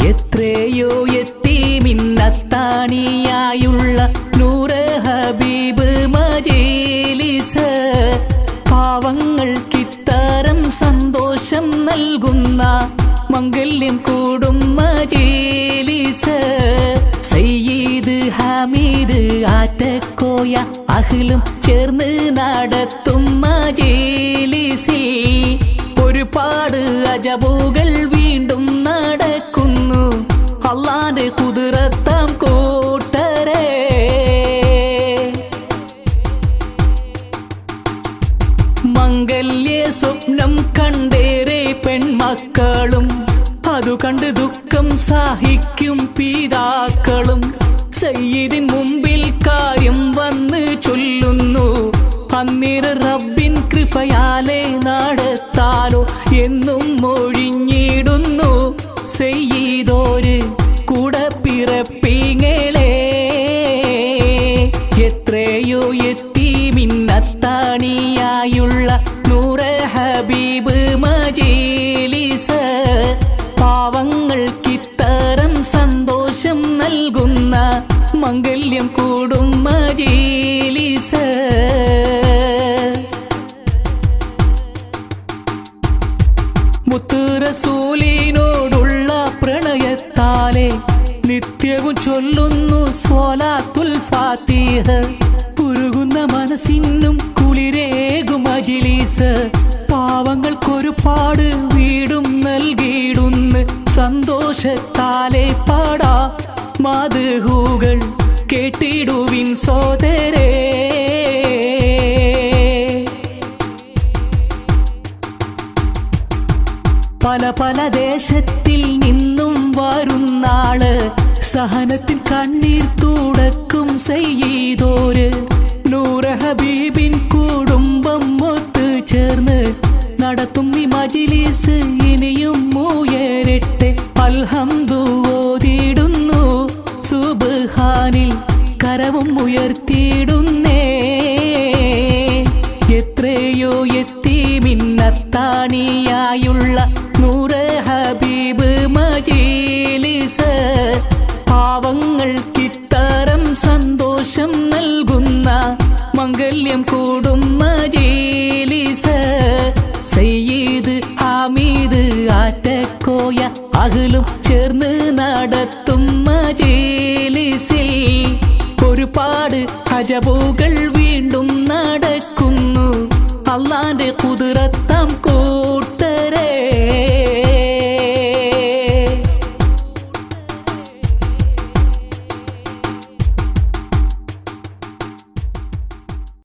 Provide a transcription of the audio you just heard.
എത്രയോ എത്തി മിന്നത്താണിയായുള്ള നൂറ് ഹബീബ് മജേലിസ് പാവങ്ങൾക്കിത്തരം സന്തോഷം നൽകുന്ന മംഗല്യം കൂടും മജീലിസ സയ്യീദ് ഹമീദ് ആറ്റക്കോയ അഖിലും ചേർന്ന് നടത്തും മജീലിസി ഒരുപാട് അജബുകൾ വീണ്ടും അള്ളാന്റെ കുതിരത്താം കൂട്ടരെ. മംഗല്യ സ്വപ്നം കണ്ടേരെ പെൺമക്കളും അതു കണ്ട് ദുഃഖം സഹിക്കും പിതാക്കളും. സയ്യിദിൻ മുമ്പിൽ കാര്യം വന്ന് ചൊല്ലുന്നു അന്നീർ റബ്ബിൻ കൃപയാലെ നടത്താലോ എന്നും ഒഴിഞ്ഞിടുന്നു. സെയ്തോര് എത്രയോ എത്തി മിന്നത്താണിയായുള്ള ഹബീബ് മജീലിസ് സന്തോഷം നൽകുന്ന കൂടും മജീലിസ നിത്യവും ചൊല്ലുന്നു സോലാത്തുൽ ഫാത്തിഹ. ഉരുകുന്ന മനസ്സിനും കുളിരേകും അജിലീസ് പാവങ്ങൾക്കൊരുപാട് വീടും നൽകിയിടുന്ന് സന്തോഷത്താലെ പാടാ. മാതൃഹൂകൾ കേട്ടിടുവിൻ സോദരേ. പല പല ദേശത്തിൽ നിന്നും വരുന്നാൾ സഹനത്തിൽ കണ്ണീർ തുടക്കും ചെയ്തോര് നൂറ ഹബീബിൻ കുടുംബം ഒത്തു ചേർന്ന് നടത്തും ഈ മജിലിസ് ഇനിയും ഉയരട്ടെ. അൽഹംദു ഓതിടുന്നു സുബ്ഹാനിൽ കരവും ഉയർത്തിയിടുന്നേ. എത്രയോ എത്തി മിന്നത്താണിയായുള്ള പാവങ്ങൾക്കിത്തരം സന്തോഷം നൽകുന്ന മംഗല്യം കൂടും മജീലിസ സയ്യീദ് ഹാമീദ് ആറ്റക്കോയ അകലും ചേർന്ന് നടത്തും മജീലിസിൽ ഒരുപാട് ഹജബുകൾ വീണ്ടും നടക്കുന്നു. അള്ളാന്റെ കുതിരത്തം കോ